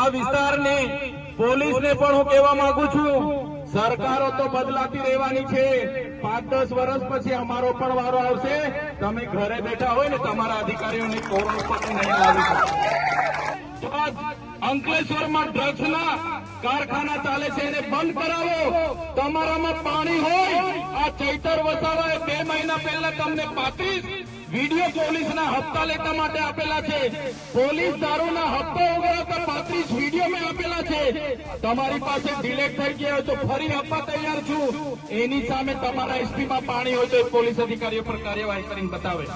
આ વિસ્તારની પોલીસને પણ હું કહેવા માંગુ છું, સરકારો તો બદલાતી રહેવાની છે. પાંચ દસ વર્ષ પછી અમારો પણ વારો આવશે. તમે ઘરે બેઠા હોય ને તમારા અધિકારીઓને નહીં આ અંકલેશ્વરમાં ડ્રગ્સના કારખાના ચાલે છે એને બંધ કરાવો. તમારામાં પાણી હોય, આ ચૈતર વસાવાએ બે મહિના પહેલા તમને પાંત્રીસ વીડિયો પોલીસના હપ્તા લેતા માટે આપેલા છે. પોલીસ દારૂના હપ્તા ઉઘરાવતા પાંત્રીસ વીડિયો મેં આપેલા છે. તમારી પાસે ડિલેટ થઈ ગયા હોય તો ફરી આપવા તૈયાર છું. એની સામે તમારા એસપીમાં પાણી હોય તો પોલીસ અધિકારીઓ પર કાર્યવાહી કરીને બતાવે.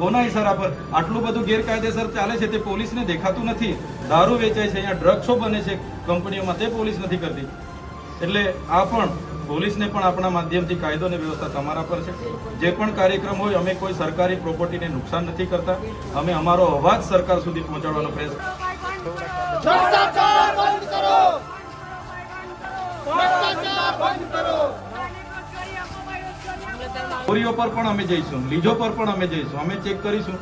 કોના ઇશારા પર? આટલું બધું ગેરકાયદેસર ચાલે છે તે પોલીસને દેખાતું નથી. દારૂ વેચાય છે, અહીંયા ડ્રગ્સો બને છે, કંપનીઓમાં તે પોલીસ નથી કરતી. એટલે આ પણ પોલીસને પણ આપણા માધ્યમથી કાયદો અને વ્યવસ્થા તમારા પર છે. જે પણ કાર્યક્રમ હોય અમે કોઈ સરકારી પ્રોપર્ટીને નુકસાન નથી કરતા. અમે અમારો અવાજ સરકાર સુધી પહોંચાડવાનો પ્રયાસ ચોરીઓ પર પણ અમે જઈશું લીજો પર પણ અમે જઈશું. અમે ચેક કરીશું.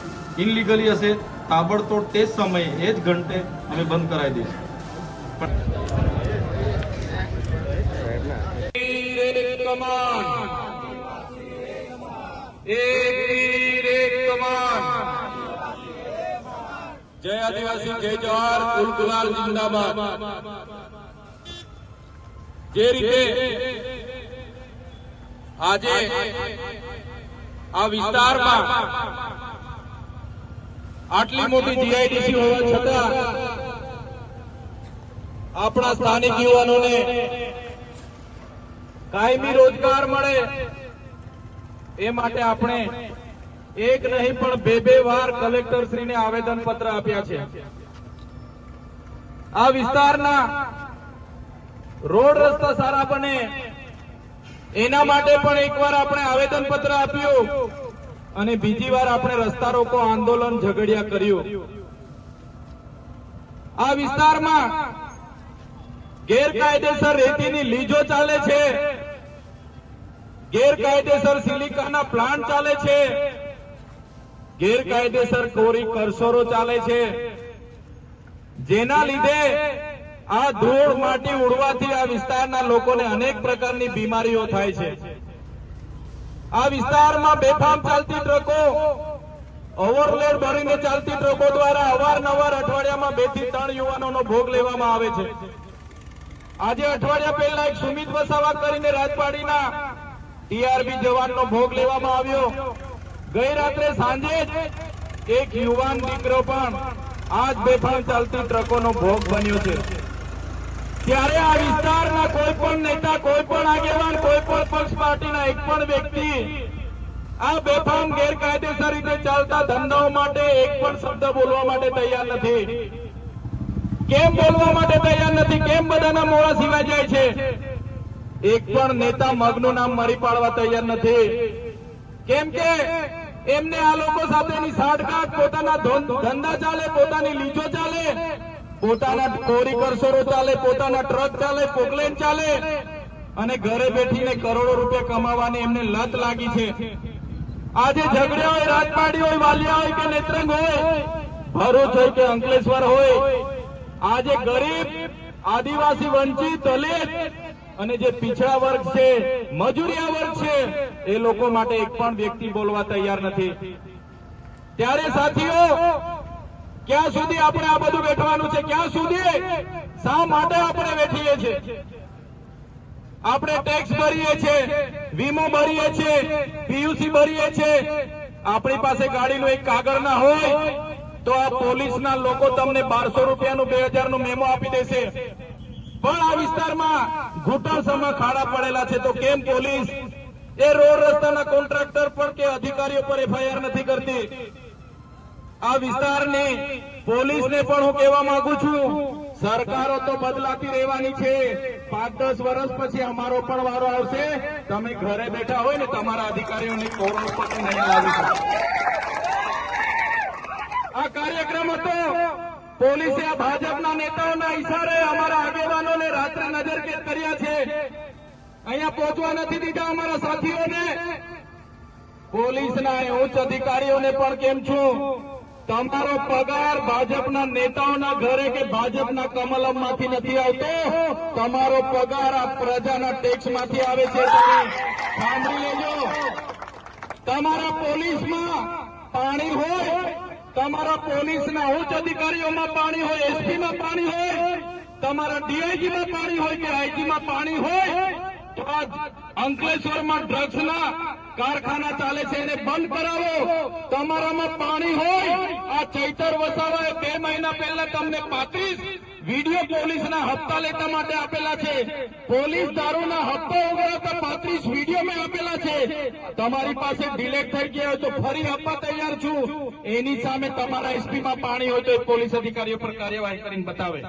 ઇનલીગલી હશે તાબડતોડ તે જ સમયે એ જ ઘંટે અમે બંધ કરાવી દઈશું વીર એક કમાન એક તીર એક કમાન જય આદિવાસી જય જવાહર કુલકુલાલ જિંદાબાદ. જે રીતે આજે આ વિસ્તારમાં આટલી મોટી જીઆઈડીસી હોવા છતાં આપણા સ્થાનિક યુવાનોને કાયમી રોજગાર મળે, એ માટે આપણે એક નહીં, પણ બે બે વાર કલેક્ટર શ્રીને આવેદન પત્ર આપ્યા છે. આ વિસ્તારના રોડ રસ્તા સારા બને. એના માટે પણ એકવાર આપણે આવેદન પત્ર આપ્યું અને બીજી વાર આપણે રસ્તા રોકો આંદોલન ઝઘડિયા કર્યું. આ વિસ્તારમાં ગેરકાયદેસર રેતીની લીજો ચાલે છે. ગેરકાયદેસર સિલિકાના પ્લાન્ટ ચાલે છે. ગેરકાયદેસર કોરી કરસોરો ચાલે છે. જેના લીધે આ ધૂળ માટી ઉડવાથી આ વિસ્તારના લોકોને અનેક પ્રકારની બીમારીઓ થાય છે. આ વિસ્તારમાં બેફામ ચાલતી ટ્રકો, ઓવરલોડ ભરીને ચાલતી ટ્રકો દ્વારા અવારનવાર અઠવાડિયામાં બેથી ત્રણ યુવાનોનો ભોગ લેવામાં આવે છે. આજે અઠવાડિયા પહેલા એક સુમિત વસાવા કરીને રાજપાડીના ટીઆરબી જવાનનો ભોગ લેવામાં આવ્યો. ગઈ રાત્રે સાંજે એક યુવાન દીકરો પણ આ જ બેફામ ચાલતી ટ્રકોનો ભોગ બન્યો છે. ત્યારે આ વિસ્તારના કોઈ પણ નેતા, કોઈ પણ આગેવાન, કોઈ પણ પક્ષ પાર્ટીના એક પણ વ્યક્તિ આ બેફામ ગેરકાયદેસર રીતે ચાલતા ધંધાઓ માટે એક પણ શબ્દ બોલવા માટે તૈયાર નથી. કેમ બોલવા માટે તૈયાર નથી? કેમ બધાના મોડા સિવાય જાય છે? એક પણ નેતા મગનું નામ મારી પાડવા તૈયાર નથી. કેમ કે એમને આ લોકો સાથેની સાઠગાંઠ પોતાના ધંધા ચાલે, પોતાની લીજો ચાલે, પોતાના કોરી કરસોરો ચાલે, પોતાના ટ્રક ચાલે પોકલેન ચાલે, અને ઘરે બેઠીને કરોડો રૂપિયા કમાવાની એમને લત લાગી છે. આજે ઝઘડ્યા હોય, રાજપાડી હોય, વાલિયા હોય કે નેત્રંગ હોય, ભરૂચ હોય કે અંકલેશ્વર હોય, આજે ગરીબ, આદિવાસી, વંચિત, દલિત અને જે પીછડા વર્ગ છે, મજૂરિયા વર્ગ છે, એ લોકો માટે એક પણ વ્યક્તિ બોલવા તૈયાર નથી. ત્યારે સાથીઓ, ક્યાં સુધી આપણે આ બધું બેઠવાનું છે? ક્યાં સુધી? શા માટે આપણે બેઠીએ છીએ? આપણે ટેક્સ ભરીએ છીએ, વીમો ભરીએ છીએ, પીયુસી ભરીએ છીએ. આપણી પાસે ગાડીનો એક કાગળ ના હોય, તો આ પોલીસના લોકો તમને બારસો રૂપિયાનું, બે હજારનું મેમો આપી દેશે. પણ આ વિસ્તારમાં ઘૂંટણસમાં ખાડા પડેલા છે. તો કેમ પોલીસ એ રોડ રસ્તાના કોન્ટ્રાક્ટર પર કે અધિકારીઓ પર એફઆઈઆર નથી કરતી? આ વિસ્તારની પોલીસને પણ હું કહેવા માંગુ છું, સરકારો તો બદલાતી રહેવાની છે. પાંચ દસ વર્ષ પછી અમારો પણ વારો આવશે. તમે ઘરે બેઠા હોય ને તમારા અધિકારીઓને કરોડપતિ નહીં લાવી આ કાર્યક્રમ હતો પોલીસે આ ભાજપના નેતાઓના ઈશારે અમારા આગેવાનોને રાત્રે નજરકેદ કર્યા છે. અહીંયા પહોંચવા નથી દીધા અમારા સાથીઓને. પોલીસના ઉચ્ચ અધિકારીઓને પણ કેમ છું? તમારો પગાર ભાજપના નેતાઓના ઘરે કે ભાજપના કમલમમાંથી નથી આવતો? તમારો પગાર આ પ્રજાના ટેક્સમાંથી આવે છે. સાંભળી લેજો. તમારા પોલીસમાં પાણી હોય તમારા પોલીસના ઉચ્ચ અધિકારીઓમાં પાણી હોય, એસપીમાં પાણી હોય, તમારા ડીઆઈજીમાં પાણી હોય કે આઈજીમાં પાણી હોય, તો અંકલેશ્વરમાં ડ્રગ્સના કારખાના ચાલે છે, એને બંધ કરાવો. તમારામાં પાણી હોય, આ ચૈતર વસાવાએ બે મહિના પહેલા તમને પાંત્રીસ વીડિયો પોલીસના હપ્તા લેતા માટે આપેલા છે. પોલીસ દારૂના હપ્તા ઉગાડતા પાંત્રીસ તમારી પાસે ડિલેટ થઈ ગયા હોય તો ફરી આપવા તૈયાર છું. એની સામે તમારા એસપીમાં પાણી હોય તો પોલીસ અધિકારીઓ પર કાર્યવાહી કરીને બતાવે.